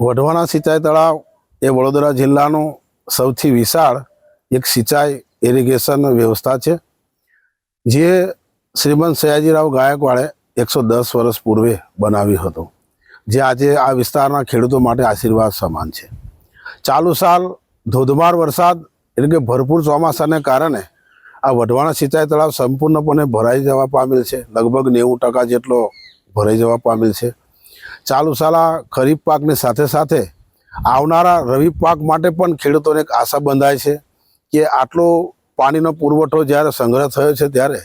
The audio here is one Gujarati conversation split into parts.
વઢવાણા સિંચાઈ તળાવ એ વડોદરા જિલ્લાનું સૌથી વિશાળ એક સિંચાઈ ઇરિગેશન વ્યવસ્થા છે, જે શ્રીમંત સયાજીરાવ ગાયકવાડે એકસો દસ વર્ષ પૂર્વે બનાવ્યું હતું, જે આજે આ વિસ્તારના ખેડૂતો માટે આશીર્વાદ સમાન છે. ચાલુ સાલ ધોધમાર વરસાદ એટલે કે ભરપૂર ચોમાસાને કારણે આ વઢવાણા સિંચાઈ તળાવ સંપૂર્ણપણે ભરાઈ જવા પામેલ છે, લગભગ નેવું ટકા જેટલો ભરાઈ જવા પામેલ છે. ચાલુ સાલ ખરીફ પાકની સાથે સાથે આવનારા રવિ પાક માટે પણ ખેડૂતોને એક આશા બંધાય છે કે આટલો પાણીનો પુરવઠો જ્યારે સંગ્રહ થયો છે ત્યારે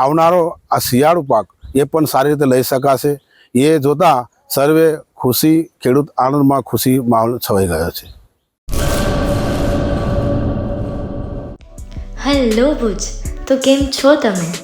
આવનારો આ શિયાળુ પાક એ પણ સારી રીતે લઈ શકાશે. એ જોતાં સર્વે ખુશી, ખેડૂત આનંદમાં ખુશી માહોલ છવાઈ ગયો છે. હેલો ભુજ, તો કેમ છો તમે?